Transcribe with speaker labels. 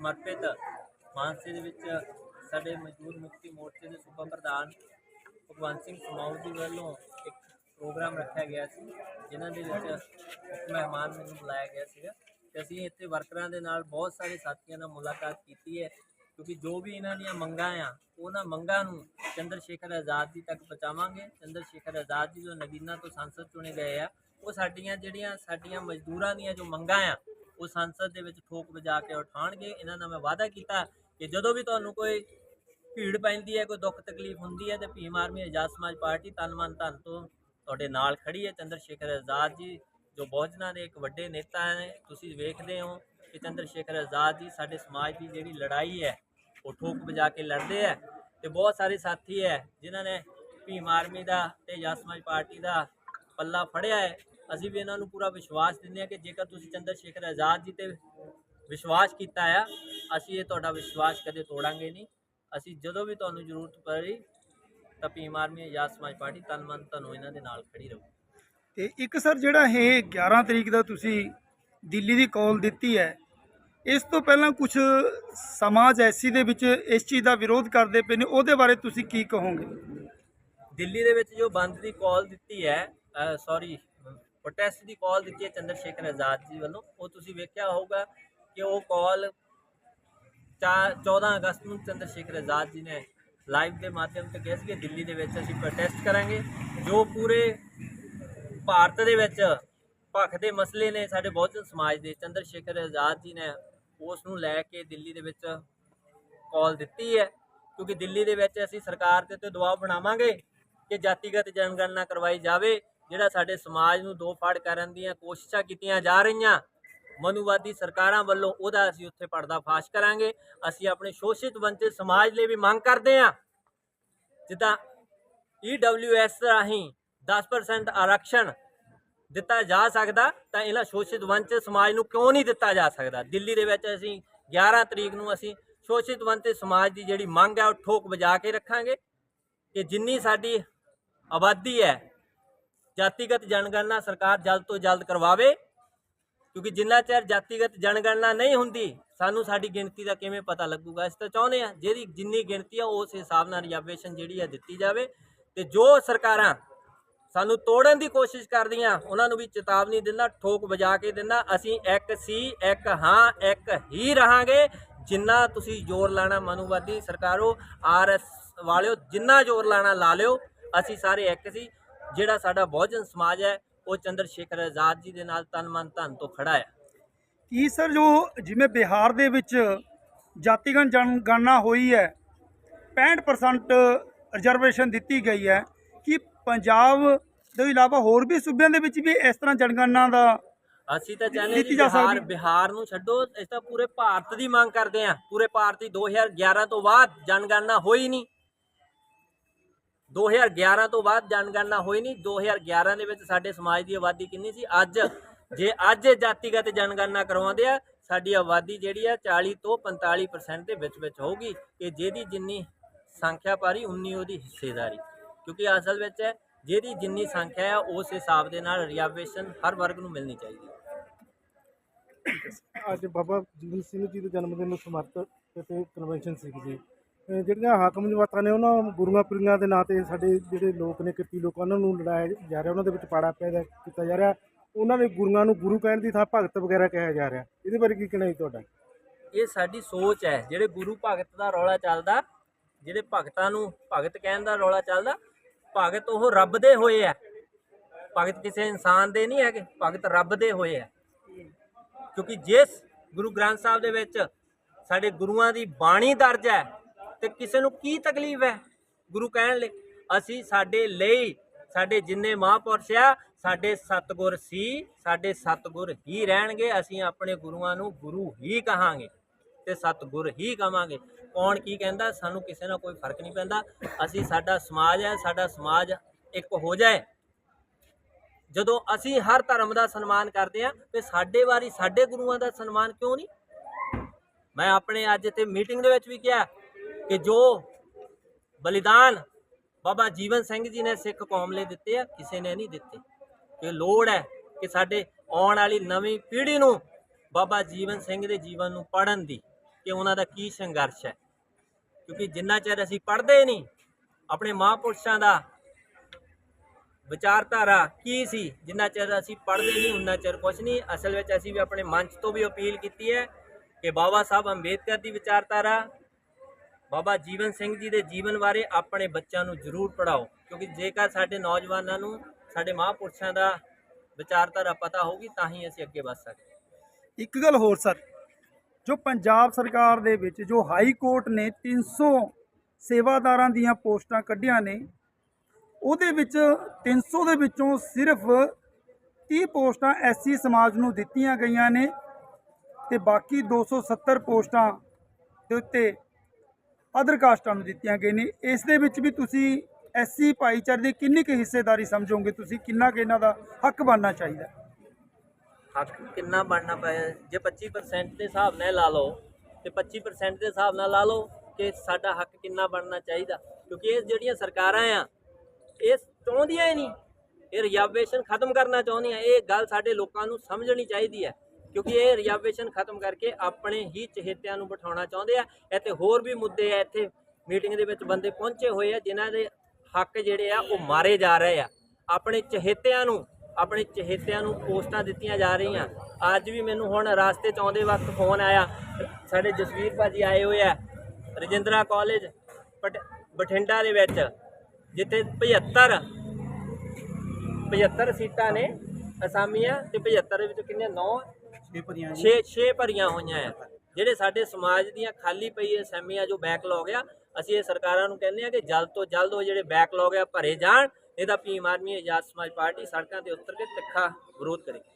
Speaker 1: ਸਮਰਪਿਤ ਮਾਨਸੇ ਦੇ ਵਿੱਚ ਸਾਡੇ ਮਜ਼ਦੂਰ ਮੁਕਤੀ ਮੋਰਚੇ ਦੇ ਸੂਬਾ ਪ੍ਰਧਾਨ ਭਗਵੰਤ ਸਿੰਘ ਸਮਾਉ ਜੀ ਵੱਲੋਂ ਇੱਕ ਪ੍ਰੋਗਰਾਮ ਰੱਖਿਆ ਗਿਆ ਸੀ, ਜਿਨ੍ਹਾਂ ਦੇ ਵਿੱਚ ਮੁੱਖ ਮਹਿਮਾਨ ਮੈਨੂੰ ਬੁਲਾਇਆ ਗਿਆ ਸੀਗਾ ਤੇ ਅਸੀਂ ਇੱਥੇ ਵਰਕਰਾਂ ਦੇ ਨਾਲ ਬਹੁਤ ਸਾਰੇ ਸਾਥੀਆਂ ਨਾਲ ਮੁਲਾਕਾਤ ਕੀਤੀ ਹੈ, ਕਿਉਂਕਿ ਜੋ ਵੀ ਇਹਨਾਂ ਦੀਆਂ ਮੰਗਾਂ ਆ, ਉਹਨਾਂ ਮੰਗਾਂ ਨੂੰ ਚੰਦਰ ਸ਼ੇਖਰ ਆਜ਼ਾਦ ਜੀ ਤੱਕ ਪਹੁੰਚਾਵਾਂਗੇ। ਚੰਦਰ ਸ਼ੇਖਰ ਆਜ਼ਾਦ ਜੀ ਜੋ ਨਗੀਨਾ ਤੋਂ ਸੰਸਦ ਚੁਣੇ ਗਏ ਆ, ਉਹ ਸਾਡੀਆਂ ਜਿਹੜੀਆਂ ਸਾਡੀਆਂ ਮਜ਼ਦੂਰਾਂ ਦੀਆਂ ਜੋ ਮੰਗਾਂ ਆ ਉਹ ਸੰਸਦ ਦੇ ਵਿੱਚ ਠੋਕ ਵਜਾ ਕੇ ਉਠਾਉਣਗੇ। ਇਹਨਾਂ ਨਾਲ ਮੈਂ ਵਾਅਦਾ ਕੀਤਾ ਕਿ ਜਦੋਂ ਵੀ ਤੁਹਾਨੂੰ ਕੋਈ ਭੀੜ ਪੈਂਦੀ ਹੈ, ਕੋਈ ਦੁੱਖ ਤਕਲੀਫ ਹੁੰਦੀ ਹੈ, ਤੇ ਭੀਮ ਆਰਮੀ ਆਜ਼ਾਦ ਸਮਾਜ ਪਾਰਟੀ ਤਨ ਮਨ ਧਨ ਤੋਂ ਤੁਹਾਡੇ ਨਾਲ ਖੜੀ ਹੈ। ਚੰਦਰ ਸ਼ੇਖਰ ਆਜ਼ਾਦ ਜੀ, ਜੋ ਬਹੁਜਨਾਂ ਦੇ ਇੱਕ ਵੱਡੇ ਨੇਤਾ ਹੈ ਤੁਸੀਂ ਵੇਖਦੇ ਹੋ ਕਿ ਚੰਦਰ ਸ਼ੇਖਰ ਆਜ਼ਾਦ ਜੀ ਸਾਡੇ ਸਮਾਜ ਦੀ ਜਿਹੜੀ ਲੜਾਈ ਹੈ, ਉਹ ਠੋਕ ਵਜਾ ਕੇ ਲੜਦੇ ਹੈ। ਤੇ ਬਹੁਤ ਸਾਰੇ ਸਾਥੀ ਹੈ, ਜਿਨ੍ਹਾਂ ਨੇ ਭੀਮ ਆਰਮੀ ਦਾ ਤੇ ਆਜ਼ਾਦ ਸਮਾਜ ਪਾਰਟੀ ਦਾ ਪੱਲਾ ਫੜਿਆ ਹੈ। ਅਸੀਂ ਵੀ ਇਹਨਾਂ ਨੂੰ ਪੂਰਾ ਵਿਸ਼ਵਾਸ ਦਿੰਦੇ ਹਾਂ ਕਿ ਜੇਕਰ ਤੁਸੀਂ ਚੰਦਰ ਸ਼ੇਖਰ ਆਜ਼ਾਦ ਜੀ ਤੇ ਵਿਸ਼ਵਾਸ ਕੀਤਾ ਆ ਅਸੀਂ ਇਹ ਤੁਹਾਡਾ ਵਿਸ਼ਵਾਸ ਕਦੇ ਤੋੜਾਂਗੇ ਨਹੀਂ। ਅਸੀਂ ਜਦੋਂ ਵੀ ਤੁਹਾਨੂੰ ਜ਼ਰੂਰਤ ਪਈ ਤਾਂ ਭੀਮ ਆਰਮੀ ਆਜ਼ਾਦ ਸਮਾਜ ਪਾਰਟੀ ਤਨ ਮਨ ਧਨੋਂ ਇਹਨਾਂ ਦੇ ਨਾਲ ਖੜੀ ਰਹੂ।
Speaker 2: ਤੇ ਇੱਕ ਸਰ ਜਿਹੜਾ ਇਹ 11 ਤਰੀਕ ਦਾ ਤੁਸੀਂ ਦਿੱਲੀ ਦੀ ਕਾਲ ਦਿੱਤੀ ਹੈ ਇਸ ਤੋਂ ਪਹਿਲਾਂ ਕੁਝ ਸਮਾਜ ਐਸੀ ਦੇ ਵਿੱਚ ਇਸ ਚੀਜ਼ ਦਾ ਵਿਰੋਧ ਕਰਦੇ ਪਏ ਨੇ ਉਹਦੇ ਬਾਰੇ ਤੁਸੀਂ ਕੀ ਕਹੋਗੇ?
Speaker 1: ਦਿੱਲੀ ਦੇ ਵਿੱਚ ਜੋ ਬੰਦ ਦੀ ਕਾਲ ਦਿੱਤੀ ਹੈ ਸੌਰੀ ਪ੍ਰੋਟੈਸਟ ਦੀ ਕਾਲ ਦਿੱਤੀ ਹੈ ਚੰਦਰ ਸ਼ੇਖਰ ਆਜ਼ਾਦ ਜੀ ਵੱਲੋਂ। ਉਹ ਤੁਸੀਂ ਵੇਖਿਆ ਹੋਊਗਾ ਕਿ ਉਹ ਕਾਲ 14 ਅਗਸਤ ਨੂੰ ਚੰਦਰ ਸ਼ੇਖਰ ਆਜ਼ਾਦ ਜੀ ਨੇ ਲਾਈਵ ਦੇ ਮਾਧਿਅਮ ਤੇ ਕਿਹਾ ਸੀ ਕਿ ਦਿੱਲੀ ਦੇ ਵਿੱਚ ਅਸੀਂ ਪ੍ਰੋਟੈਸਟ ਕਰਾਂਗੇ। ਜੋ ਪੂਰੇ ਭਾਰਤ ਦੇ ਵਿੱਚ ਭਖ ਦੇ ਮਸਲੇ ਨੇ ਸਾਡੇ ਬਹੁਜਨ ਸਮਾਜ ਦੇ ਚੰਦਰ ਸ਼ੇਖਰ ਆਜ਼ਾਦ ਜੀ ਨੇ ਉਸ ਨੂੰ ਲੈ ਕੇ ਦਿੱਲੀ ਦੇ ਵਿੱਚ ਕਾਲ ਦਿੱਤੀ ਹੈ। ਕਿਉਂਕਿ ਦਿੱਲੀ ਦੇ ਵਿੱਚ ਅਸੀਂ ਸਰਕਾਰ ਦੇ ਉੱਤੇ ਦਬਾਅ ਬਣਾਵਾਂਗੇ ਕਿ ਜਾਤੀਗਤ ਜਨਗਣਨਾ ਕਰਵਾਈ ਜਾਵੇ। ਜਿਹੜਾ ਸਾਡੇ ਸਮਾਜ ਨੂੰ ਦੋ ਫਾੜ ਕਰਨ ਦੀਆਂ ਕੋਸ਼ਿਸ਼ਾਂ ਕੀਤੀਆਂ ਜਾ ਰਹੀਆਂ, ਮਨੂਵਾਦੀ ਸਰਕਾਰਾਂ ਵੱਲੋਂ ਉਹਦਾ ਅਸੀਂ ਉੱਥੇ ਪਰਦਾ ਫਾਸ਼ ਕਰਾਂਗੇ। ਅਸੀਂ ਆਪਣੇ ਸ਼ੋਸ਼ਿਤ ਵੰਚਿਤ ਸਮਾਜ ਲਈ ਵੀ ਮੰਗ ਕਰਦੇ ਹਾਂ। ਜਿੱਦਾਂ EWS ਰਾਹੀਂ 10% ਆਰਕਸ਼ਣ ਦਿੱਤਾ ਜਾ ਸਕਦਾ, ਤਾਂ ਇਹਨਾਂ ਸ਼ੋਸ਼ਿਤ ਵੰਚਿਤ ਸਮਾਜ ਨੂੰ ਕਿਉਂ ਨਹੀਂ ਦਿੱਤਾ ਜਾ ਸਕਦਾ? ਦਿੱਲੀ ਦੇ ਵਿੱਚ ਅਸੀਂ 11 ਤਰੀਕ ਨੂੰ ਅਸੀਂ ਸ਼ੋਸ਼ਿਤ ਵੰਚਿਤ ਸਮਾਜ ਦੀ ਜਿਹੜੀ ਮੰਗ ਹੈ, ਉਹ ਠੋਕ ਵਜਾ ਕੇ ਰੱਖਾਂਗੇ ਕਿ ਜਿੰਨੀ ਸਾਡੀ ਆਬਾਦੀ ਹੈ ਜਾਤੀਗਤ ਜਨਗਣਨਾ ਸਰਕਾਰ ਜਲਦ ਤੋਂ ਜਲਦ ਕਰਵਾਵੇ। ਕਿਉਂਕਿ ਜਿੰਨਾ ਚਿਰ ਜਾਤੀਗਤ ਜਨਗਣਨਾ ਨਹੀਂ ਹੁੰਦੀ, ਸਾਨੂੰ ਸਾਡੀ ਗਿਣਤੀ ਦਾ ਕਿਵੇਂ ਪਤਾ ਲੱਗੂਗਾ? ਇਸ ਤਾਂ ਚਾਹੁੰਦੇ ਆ ਜਿਹੜੀ ਜਿੰਨੀ ਗਿਣਤੀ ਆ, ਉਸ ਹਿਸਾਬ ਨਾਲ ਰਿਜ਼ਰਵੇਸ਼ਨ ਜਿਹੜੀ ਆ ਦਿੱਤੀ ਜਾਵੇ। ਤੇ ਜੋ ਸਰਕਾਰਾਂ ਸਾਨੂੰ ਤੋੜਨ ਦੀ ਕੋਸ਼ਿਸ਼ ਕਰਦੀਆਂ, ਉਹਨਾਂ ਨੂੰ ਵੀ ਚੇਤਾਵਨੀ ਦਿੰਦਾ, ਠੋਕ ਵਜਾ ਕੇ ਦਿੰਦਾ, ਅਸੀਂ ਇੱਕ ਸੀ, ਇੱਕ ਹਾਂ, ਇੱਕ ਹੀ ਰਹਾਂਗੇ। ਜਿੰਨਾ ਤੁਸੀਂ ਜ਼ੋਰ ਲਾਣਾ ਮਨੂਵਾਦੀ ਸਰਕਾਰੋ ਆਰਐਸ ਵਾਲਿਓ, ਜਿੰਨਾ ਜ਼ੋਰ ਲਾਣਾ ਲਾ ਲਿਓ, ਅਸੀਂ ਸਾਰੇ ਇੱਕ ਸੀ। ਜਿਹੜਾ ਸਾਡਾ ਬਹੁਜਨ ਸਮਾਜ ਹੈ ਉਹ ਚੰਦਰ ਸ਼ੇਖਰ ਆਜ਼ਾਦ ਜੀ ਦੇ ਨਾਲ ਤਨ ਮਨ ਧਨ ਤੋਂ ਖੜਾ ਹੈ।
Speaker 2: ਕੀ ਸਰ ਜੋ ਜਿਵੇਂ ਬਿਹਾਰ ਦੇ ਵਿੱਚ ਜਾਤੀਗਤ ਜਨਗਣਨਾ ਹੋਈ ਹੈ 65% ਰਿਜ਼ਰਵੇਸ਼ਨ ਦਿੱਤੀ ਗਈ ਹੈ ਕਿ ਪੰਜਾਬ ਤੋਂ ਇਲਾਵਾ ਹੋਰ ਵੀ ਸੂਬਿਆਂ ਦੇ ਵਿੱਚ ਵੀ ਇਸ ਤਰ੍ਹਾਂ ਜਨਗਣਨਾ ਦਾ
Speaker 1: ਅਸੀਂ ਤਾਂ ਚਾਹੁੰਦੇ ਜੀ ਬਿਹਾਰ। ਬਿਹਾਰ ਨੂੰ ਛੱਡੋ ਅਸੀਂ ਤਾਂ ਪੂਰੇ ਭਾਰਤ ਦੀ ਮੰਗ ਕਰਦੇ ਹਾਂ। ਪੂਰੇ ਭਾਰਤ ਦੀ 2011 ਤੋਂ ਬਾਅਦ ਜਨਗਣਨਾ ਹੋਈ ਨਹੀਂ। 2011 ਤੋਂ ਬਾਅਦ ਜਨਗਣਨਾ ਹੋਈ ਨਹੀਂ। 2011 ਦੇ ਵਿੱਚ ਸਾਡੇ ਸਮਾਜ ਦੀ ਆਬਾਦੀ ਕਿੰਨੀ ਸੀ? ਅੱਜ, ਜੇ ਅੱਜ ਜਾਤੀਗਤ ਜਨਗਣਨਾ ਕਰਵਾਉਂਦੇ ਆ, ਸਾਡੀ ਆਬਾਦੀ ਜਿਹੜੀ ਆ 40 ਤੋਂ 45% ਦੇ ਵਿੱਚ ਵਿੱਚ ਹੋਊਗੀ ਕਿ ਜਿਹਦੀ ਜਿੰਨੀ ਸੰਖਿਆ ਪਾਰੀ, ਉਨੀ ਉਹਦੀ ਹਿੱਸੇਦਾਰੀ। ਕਿਉਂਕਿ ਅਸਲ ਵਿੱਚ ਹੈ, ਜਿਹਦੀ ਜਿੰਨੀ ਸੰਖਿਆ ਹੈ ਉਸ ਹਿਸਾਬ ਦੇ ਨਾਲ ਰਿਜ਼ਰਵੇਸ਼ਨ ਹਰ ਵਰਗ ਨੂੰ ਮਿਲਣੀ ਚਾਹੀਦੀ
Speaker 3: ਅੱਜ ਬਾਬਾ ਜੀਵਨ ਸਿੰਘ ਜੀ ਦੇ ਜਨਮ ਦਿਨ ਨੂੰ ਸਮਰਪਿਤ ਤੇ ਕਨਵੈਨਸ਼ਨ ਸੀ ਜੀ। ਜਿਹੜੀਆਂ ਹਾਕਮ ਜਮਾਤਾਂ ਨੇ ਉਹਨਾਂ ਗੁਰੂਆਂ ਪੀਰਾਂ ਦੇ ਨਾਂ ਤੇ ਸਾਡੇ ਜਿਹੜੇ ਲੋਕ ਨੇ, ਕਿਰਤੀ ਲੋਕ, ਉਹਨਾਂ ਨੂੰ ਲੜਾਇਆ ਜਾ ਰਿਹਾ, ਉਹਨਾਂ ਦੇ ਵਿੱਚ ਪਾੜਾ ਪੈਦਾ ਕੀਤਾ ਜਾ ਰਿਹਾ। ਉਹਨਾਂ ਦੇ ਗੁਰੂਆਂ ਨੂੰ ਗੁਰੂ ਕਹਿਣ ਦੀ ਥਾਂ ਭਗਤ ਵਗੈਰਾ ਕਿਹਾ ਜਾ ਰਿਹਾ। ਇਹਦੇ ਬਾਰੇ ਕੀ ਕਹਿਣਾ ਜੀ ਤੁਹਾਡਾ?
Speaker 1: ਇਹ ਸਾਡੀ ਸੋਚ ਹੈ, ਜਿਹੜੇ ਗੁਰੂ ਭਗਤ ਦਾ ਰੌਲਾ ਚੱਲਦਾ, ਜਿਹੜੇ ਭਗਤਾਂ ਨੂੰ ਭਗਤ ਕਹਿਣ ਦਾ ਰੌਲਾ ਚੱਲਦਾ, ਭਗਤ ਉਹ ਰੱਬ ਦੇ ਹੋਏ ਆ। ਭਗਤ ਕਿਸੇ ਇਨਸਾਨ ਦੇ ਨਹੀਂ ਹੈਗੇ, ਭਗਤ ਰੱਬ ਦੇ ਹੋਏ ਆ। ਕਿਉਂਕਿ ਜਿਸ ਗੁਰੂ ਗ੍ਰੰਥ ਸਾਹਿਬ ਦੇ ਵਿੱਚ ਸਾਡੇ ਗੁਰੂਆਂ ਦੀ ਬਾਣੀ ਦਰਜ ਹੈ ਤੇ ਕਿਸੇ ਨੂੰ ਕੀ ਤਕਲੀਫ ਹੈ? ਗੁਰੂ ਕਹਿਣ ਲਈ ਅਸੀਂ ਸਾਡੇ ਲਈ, ਸਾਡੇ ਜਿੰਨੇ ਮਹਾਂਪੁਰਸ਼ ਆ, ਸਾਡੇ ਸਤਗੁਰ ਸੀ, ਸਾਡੇ ਸਤਗੁਰ ਹੀ ਰਹਿਣਗੇ, ਅਸੀਂ ਆਪਣੇ ਗੁਰੂਆਂ ਨੂੰ ਗੁਰੂ ਹੀ ਕਹਾਂਗੇ ਤੇ ਸਤਗੁਰ ਹੀ ਕਹਾਂਗੇ ਕੌਣ ਕੀ ਕਹਿੰਦਾ? ਸਾਨੂੰ ਕਿਸੇ ਨਾਲ ਕੋਈ ਫ਼ਰਕ ਨਹੀਂ ਪੈਂਦਾ। ਅਸੀਂ ਸਾਡਾ ਸਮਾਜ ਹੈ, ਸਾਡਾ ਸਮਾਜ ਇੱਕ ਹੋ ਜਾਏ। ਜਦੋਂ ਅਸੀਂ ਹਰ ਧਰਮ ਦਾ ਸਨਮਾਨ ਕਰਦੇ ਆ ਤੇ ਸਾਡੇ ਵਾਰੀ ਸਾਡੇ ਗੁਰੂਆਂ ਦਾ ਸਨਮਾਨ ਕਿਉਂ ਨਹੀਂ? ਮੈਂ ਆਪਣੇ ਅੱਜ ਇੱਥੇ ਮੀਟਿੰਗ ਦੇ ਵਿੱਚ ਵੀ ਕਿਹਾ ਕਿ ਜੋ ਬਲੀਦਾਨ ਬਾਬਾ ਜੀਵਨ ਸਿੰਘ ਜੀ ਨੇ ਸਿੱਖ ਕੌਮ ਲਈ ਦਿੱਤੇ ਆ, ਕਿਸੇ ਨੇ ਨਹੀਂ ਦਿੱਤੇ। ਕਿ ਲੋੜ ਹੈ ਕਿ ਸਾਡੇ ਆਉਣ ਵਾਲੀ ਨਵੀਂ ਪੀੜ੍ਹੀ ਨੂੰ ਬਾਬਾ ਜੀਵਨ ਸਿੰਘ ਦੇ ਜੀਵਨ ਨੂੰ ਪੜ੍ਹਨ ਦੀ, ਕਿ ਉਹਨਾਂ ਦਾ ਕੀ ਸੰਘਰਸ਼ ਹੈ। ਕਿਉਂਕਿ ਜਿੰਨਾ ਚਿਰ ਅਸੀਂ ਪੜ੍ਹਦੇ ਨਹੀਂ, ਆਪਣੇ ਮਹਾਂਪੁਰਸ਼ਾਂ ਦਾ ਵਿਚਾਰਧਾਰਾ ਕੀ ਸੀ? ਜਿੰਨਾ ਚਿਰ ਅਸੀਂ ਪੜ੍ਹਦੇ ਨਹੀਂ, ਉਨਾ ਚਿਰ ਕੁਝ ਨਹੀਂ। ਅਸਲ ਵਿੱਚ ਅਸੀਂ ਵੀ ਆਪਣੇ ਮੰਚ ਤੋਂ ਵੀ ਅਪੀਲ ਕੀਤੀ ਹੈ ਕਿ ਬਾਬਾ ਸਾਹਿਬ ਅੰਬੇਦਕਰ ਦੀ ਵਿਚਾਰਧਾਰਾ ਬਾਬਾ ਜੀਵਨ ਸਿੰਘ ਜੀ ਦੇ ਜੀਵਨ ਬਾਰੇ ਆਪਣੇ ਬੱਚਿਆਂ ਨੂੰ ਜ਼ਰੂਰ ਪੜਾਓ ਕਿਉਂਕਿ ਜੇਕਰ ਸਾਡੇ ਨੌਜਵਾਨਾਂ ਨੂੰ ਸਾਡੇ ਮਹਾਂਪੁਰਸ਼ਾਂ ਦਾ ਵਿਚਾਰਧਾਰਾ ਪਤਾ ਹੋਊਗੀ, ਤਾਂ ਹੀ ਅਸੀਂ ਅੱਗੇ ਵਧ ਸਕਦੇ
Speaker 2: ਇੱਕ ਗੱਲ ਹੋਰ ਸਰ, ਜੋ ਪੰਜਾਬ ਸਰਕਾਰ ਦੇ ਵਿੱਚ ਜੋ ਹਾਈ ਕੋਰਟ ਨੇ 300 ਸੇਵਾਦਾਰਾਂ ਦੀਆਂ ਪੋਸਟਾਂ ਕੱਢੀਆਂ ਨੇ, ਉਹਦੇ ਵਿੱਚ 300 ਦੇ ਵਿੱਚੋਂ ਸਿਰਫ 30 ਪੋਸਟਾਂ ਐਸਸੀ ਸਮਾਜ ਨੂੰ ਦਿੱਤੀਆਂ ਗਈਆਂ ਨੇ ਤੇ ਬਾਕੀ 270 ਪੋਸਟਾਂ ਦੇ ਉੱਤੇ ਅਦਰ ਕਾਸਟਾਂ ਨੂੰ ਦਿੱਤੀਆਂ ਗਈਆਂ ਨੇ। ਇਸ ਦੇ ਵਿੱਚ ਵੀ ਤੁਸੀਂ ਐਸਸੀ ਭਾਈਚਾਰੇ ਦੀ ਕਿੰਨੀ ਕੁ ਹਿੱਸੇਦਾਰੀ ਸਮਝੋਗੇ? ਤੁਸੀਂ ਕਿੰਨਾ ਕੁ ਇਹਨਾਂ ਦਾ ਹੱਕ ਬਣਨਾ ਚਾਹੀਦਾ?
Speaker 1: ਹੱਕ ਕਿੰਨਾ ਬਣਨਾ ਪਏ ਜੇ 25% ਦੇ ਹਿਸਾਬ ਨਾਲ ਲਾ ਲਓ, ਤੇ 25% ਦੇ ਹਿਸਾਬ ਨਾਲ ਲਾ ਲਓ ਕਿ ਸਾਡਾ ਹੱਕ ਕਿੰਨਾ ਬਣਨਾ ਚਾਹੀਦਾ। ਕਿਉਂਕਿ ਇਹ ਜਿਹੜੀਆਂ ਸਰਕਾਰਾਂ ਆ, ਇਹ ਚਾਹੁੰਦੀਆਂ ਹੀ ਨਹੀਂ। ਇਹ ਰਿਜ਼ਰਵੇਸ਼ਨ ਖਤਮ ਕਰਨਾ ਚਾਹੁੰਦੀਆਂ। ਇਹ ਗੱਲ ਸਾਡੇ ਲੋਕਾਂ ਨੂੰ ਸਮਝਣੀ ਚਾਹੀਦੀ ਹੈ। ਕਿਉਂਕਿ ਇਹ ਰਿਜ਼ਰਵੇਸ਼ਨ ਖਤਮ ਕਰਕੇ ਆਪਣੇ ਹੀ ਚਹੇਤਿਆਂ ਨੂੰ ਬਿਠਾਉਣਾ ਚਾਹੁੰਦੇ ਆ। ਇੱਥੇ ਹੋਰ ਵੀ ਮੁੱਦੇ ਆ। ਇੱਥੇ ਮੀਟਿੰਗ ਦੇ ਵਿੱਚ ਬੰਦੇ ਪਹੁੰਚੇ ਹੋਏ ਆ, ਜਿਨ੍ਹਾਂ ਦੇ ਹੱਕ ਜਿਹੜੇ ਆ, ਉਹ ਮਾਰੇ ਜਾ ਰਹੇ ਆ। ਆਪਣੇ ਚਹੇਤਿਆਂ ਨੂੰ, ਆਪਣੇ ਚਹੇਤਿਆਂ ਨੂੰ ਪੋਸਟਾਂ ਦਿੱਤੀਆਂ ਜਾ ਰਹੀਆਂ। ਅੱਜ ਵੀ ਮੈਨੂੰ ਹੁਣ ਰਾਸਤੇ 'ਚ ਆਉਂਦੇ ਵਕਤ ਫੋਨ ਆਇਆ। ਸਾਡੇ ਜਸਵੀਰ ਭਾਜੀ ਆਏ ਹੋਏ ਆ, ਰਜਿੰਦਰਾ ਕਾਲਜ ਬਠ- ਬਠਿੰਡਾ ਦੇ ਵਿੱਚ, ਜਿੱਥੇ 75 75 ਸੀਟਾਂ ਨੇ ਅਸਾਮੀਆਂ ਤੇ 75 ਵਿੱਚ ਕਿੰਨੇ 9
Speaker 2: ਛੇ ਭਰੀਆਂ
Speaker 1: 6 6 ਭਰੀਆਂ ਹੋਈਆਂ ਆ ਜਿਹੜੇ ਸਾਡੇ ਸਮਾਜ ਦੀਆਂ ਖਾਲੀ ਪਈ ਅਸਾਮੀਆਂ ਜੋ ਬੈਕਲੌਗ ਆ, ਅਸੀਂ ਇਹ ਸਰਕਾਰਾਂ ਨੂੰ ਕਹਿੰਦੇ ਆ ਕਿ ਜਲਦ ਤੋਂ ਜਲਦ ਉਹ ਜਿਹੜੇ ਬੈਕਲੌਗ ਆ ਭਰੇ ਜਾਣ, ਇਹਦਾ ਭੀਮ ਆਦਮੀ ਆਜ਼ਾਦ ਸਮਾਜ ਪਾਰਟੀ ਸੜਕਾਂ ਤੇ ਉਤਰ ਕੇ ਤਿੱਖਾ ਵਿਰੋਧ ਕਰੇਗੀ